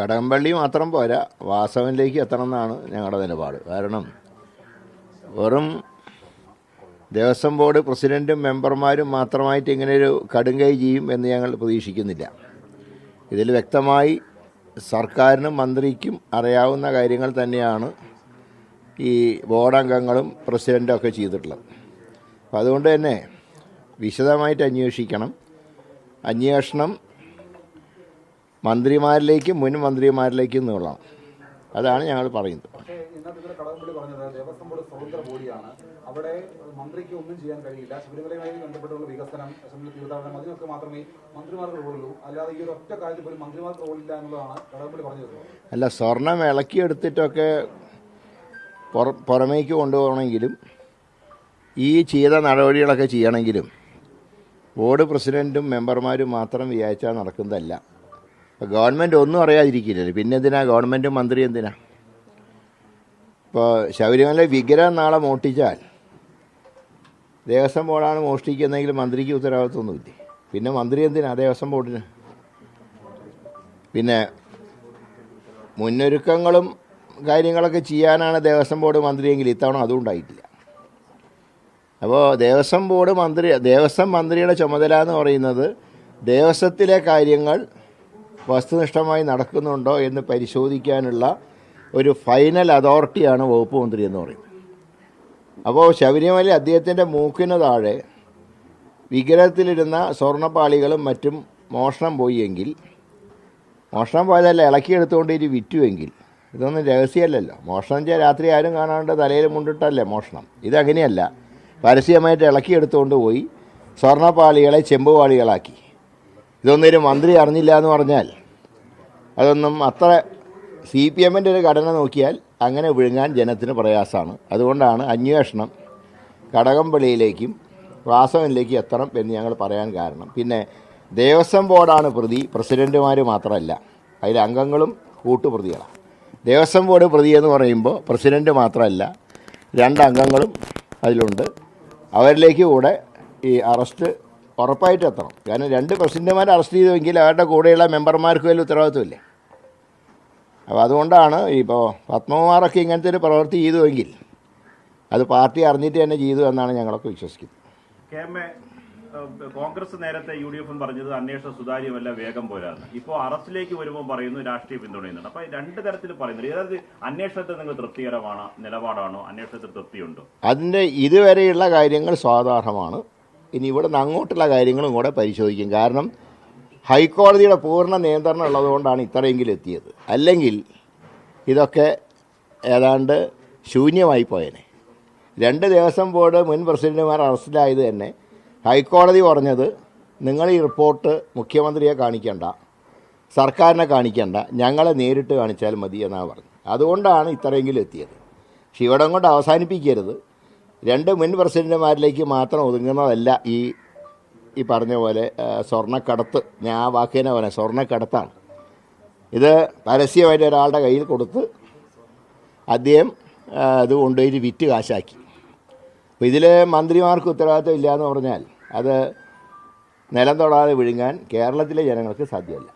കടകംപള്ളി മാത്രം പോരാ. വാസവനിലേക്ക് എത്തണം എന്നാണ് ഞങ്ങളുടെ നിലപാട്. കാരണം വെറും ദേവസ്വം ബോർഡ് പ്രസിഡന്റും മെമ്പർമാരും മാത്രമായിട്ട് ഇങ്ങനെ ഒരു കടുങ്കൈ ചെയ്യും എന്ന് ഞങ്ങൾ പ്രതീക്ഷിക്കുന്നില്ല. ഇതിൽ വ്യക്തമായി സർക്കാരിനും മന്ത്രിക്കും അറിയാവുന്ന കാര്യങ്ങൾ തന്നെയാണ് ഈ ബോർഡംഗങ്ങളും പ്രസിഡന്റും ഒക്കെ ചെയ്തിട്ടുള്ളത്. അപ്പോൾ അതുകൊണ്ട് തന്നെ വിശദമായിട്ട് അന്വേഷിക്കണം. അന്വേഷണം മന്ത്രിമാരിലേക്കും മുൻ മന്ത്രിമാരിലേക്കും നീളണം അതാണ് ഞങ്ങൾ പറയുന്നത്. അവിടെ മന്ത്രിക്ക് ഒന്നും ചെയ്യാൻ കഴിയില്ല. ശബരിമലയുമായി ബന്ധപ്പെട്ടുള്ള വികസനം ശബരിമല തീർത്ഥാടനം അതിനൊക്കെ മാത്രമേ മന്ത്രിമാർക്ക് റോളുള്ളൂ അല്ലാതെ ഈ ഒരു ഒറ്റ കാര്യത്തിൽ പോലും മന്ത്രിമാർക്ക് റോളില്ല എന്നുള്ളതാണ് കടകംപള്ളി പറഞ്ഞത് അല്ല സ്വർണം ഇളക്കിയെടുത്തിട്ടൊക്കെ പുറ പുറമേക്ക് കൊണ്ടുപോകണമെങ്കിലും ഈ ചെയ്ത നടപടികളൊക്കെ ചെയ്യണമെങ്കിലും ബോർഡ് പ്രസിഡന്റും മെമ്പർമാരും മാത്രം വിചാരിച്ചാൽ നടക്കുന്നതല്ല. ഗവൺമെന്റ് ഒന്നും അറിയാതിരിക്കില്ലല്ലോ. പിന്നെ എന്തിനാ? ഗവൺമെന്റ് മന്ത്രി എന്തിനാ? ഇപ്പോൾ ശബരിമല വിഗ്രഹം നാളെ മോഷ്ടിച്ചാൽ ദേവസ്വം ബോർഡാണ് മോഷ്ടിക്കുന്നതെങ്കിൽ മന്ത്രിക്ക് ഉത്തരവാദിത്വമൊന്നുമില്ലേ? പിന്നെ മന്ത്രി എന്തിനാ ദേവസ്വം ബോർഡിന്? പിന്നെ മുന്നൊരുക്കങ്ങളും കാര്യങ്ങളൊക്കെ ചെയ്യാനാണ് ദേവസ്വം ബോർഡ് മന്ത്രിയെങ്കിൽ ഇത്തവണ അതും ഉണ്ടായിട്ടില്ല. അപ്പോൾ ദേവസ്വം ബോർഡ് മന്ത്രി ദേവസ്വം മന്ത്രിയുടെ ചുമതല എന്ന് പറയുന്നത് ദേവസ്വത്തിലെ കാര്യങ്ങൾ വസ്തുനിഷ്ഠമായി നടക്കുന്നുണ്ടോ എന്ന് പരിശോധിക്കാനുള്ള ഒരു ഫൈനൽ അതോറിറ്റിയാണ് വകുപ്പ് മന്ത്രി എന്ന് പറയുന്നത്. അപ്പോൾ ശബരിമല അദ്ദേഹത്തിന്റെ മൂക്കിന് താഴെ വിഗ്രഹത്തിലിരുന്ന സ്വർണപ്പാളികളും മറ്റും മോഷണം പോയി എങ്കിൽ മോഷണം പോയതല്ല ഇളക്കിയെടുത്തുകൊണ്ട് ഇനി വിറ്റുവെങ്കിൽ ഇതൊന്നും രഹസ്യമല്ലല്ലോ. മോഷണം ചെയ്യാൻ രാത്രി ആരും കാണാണ്ട് തലയിൽ മുണ്ടിട്ടല്ലേ മോഷണം. ഇതങ്ങനെയല്ല. പരസ്യമായിട്ട് ഇളക്കിയെടുത്തുകൊണ്ട് പോയി സ്വർണപ്പാളികളെ ചെമ്പുപാളികളാക്കി. ഇതൊന്നും ഒരു മന്ത്രി അറിഞ്ഞില്ല എന്ന് പറഞ്ഞാൽ അതൊന്നും അത്ര സി പി എമ്മിന്റെ ഒരു ഘടന നോക്കിയാൽ അങ്ങനെ വിഴുങ്ങാൻ ജനത്തിന് പ്രയാസമാണ്. അതുകൊണ്ടാണ് അന്വേഷണം കടകംപള്ളിയിലേക്കും വാസവനിലേക്കും എത്തണം എന്ന് ഞങ്ങൾ പറയാൻ കാരണം. പിന്നെ ദേവസ്വം ബോർഡാണ് പ്രതി പ്രസിഡന്റുമാർ മാത്രമല്ല. അതിൽ അംഗങ്ങളും കൂട്ടുപ്രതികളാണ്. ദേവസ്വം ബോർഡ് പ്രതി എന്ന് പറയുമ്പോൾ പ്രസിഡന്റ് മാത്രമല്ല രണ്ട് അംഗങ്ങളും അതിലുണ്ട്. അവരിലേക്ക് കൂടെ ഈ അറസ്റ്റ് ഉറപ്പായിട്ട് എത്തണം. കാരണം രണ്ട് പ്രസിഡന്റുമാരെ അറസ്റ്റ് ചെയ്തുവെങ്കിൽ അവരുടെ കൂടെയുള്ള മെമ്പർമാർക്ക് വലിയ ഉത്തരവാദിത്വമില്ലേ. അപ്പോൾ അതുകൊണ്ടാണ് ഇപ്പോൾ പത്മകുമാറൊക്കെ ഇങ്ങനത്തെ ഒരു പ്രവൃത്തി ചെയ്തുവെങ്കിൽ അത് പാർട്ടി അറിഞ്ഞിട്ട് തന്നെ ചെയ്തു എന്നാണ് ഞങ്ങളൊക്കെ വിശ്വസിക്കുന്നത്. കോൺഗ്രസ് നേരത്തെ യു ഡി എഫും പറഞ്ഞത് അന്വേഷണ സുതാര്യമല്ല വേഗം പോരാന്ന്. ഇപ്പോൾ അറസ്റ്റിലേക്ക് വരുമ്പോൾ പറയുന്നു രാഷ്ട്രീയ പിന്തുണയുന്നുണ്ട്. അപ്പോൾ രണ്ട് തരത്തിൽ പറയുന്നുണ്ട്. ഏതായത് അന്വേഷണത്തിൽ നിങ്ങൾ തൃപ്തികരമാണ് നിലപാടാണോ? അന്വേഷണത്തിൽ തൃപ്തിയുണ്ടോ? അതിന്റെ ഇതുവരെയുള്ള കാര്യങ്ങൾ സ്വാധാർഹമാണ് ഇനി ഇവിടെ നിന്ന് അങ്ങോട്ടുള്ള കാര്യങ്ങളും കൂടെ പരിശോധിക്കും. കാരണം ഹൈക്കോടതിയുടെ പൂർണ നിയന്ത്രണം ഉള്ളതുകൊണ്ടാണ് ഇത്രയെങ്കിലും എത്തിയത്. അല്ലെങ്കിൽ ഇതൊക്കെ ഏതാണ്ട് ശൂന്യമായി പോയേനെ. രണ്ട് ദേവസ്വം ബോർഡ് മുൻ പ്രസിഡന്റുമാർ അറസ്റ്റിലായത് തന്നെ ഹൈക്കോടതി പറഞ്ഞത് നിങ്ങൾ ഈ റിപ്പോർട്ട് മുഖ്യമന്ത്രിയെ കാണിക്കേണ്ട സർക്കാരിനെ കാണിക്കേണ്ട ഞങ്ങളെ നേരിട്ട് കാണിച്ചാൽ മതി എന്നാണ് പറഞ്ഞത് അതുകൊണ്ടാണ് ഇത്രയെങ്കിലും എത്തിയത്. പക്ഷെ ഇവിടെ കൊണ്ട് അവസാനിപ്പിക്കരുത്. രണ്ട് മുൻ പ്രസിഡന്റുമാരിലേക്ക് മാത്രം ഒതുങ്ങുന്നതല്ല ഈ ഈ പറഞ്ഞ പോലെ സ്വർണക്കടത്ത്. ഞാൻ ആ വാക്കിനെ പറയാം സ്വർണക്കടത്താണ്. ഇത് പരസ്യമായിട്ട് ഒരാളുടെ കയ്യിൽ കൊടുത്ത് അദ്ദേഹം അത് കൊണ്ടുപോയി വിറ്റ് കാശാക്കി. അപ്പോൾ ഇതിൽ മന്ത്രിമാർക്ക് ഉത്തരവാദിത്വം ഇല്ലയെന്ന് പറഞ്ഞാൽ അത് നിലം തൊടാതെ വിഴുങ്ങാൻ കേരളത്തിലെ ജനങ്ങൾക്ക് സാധ്യമല്ല.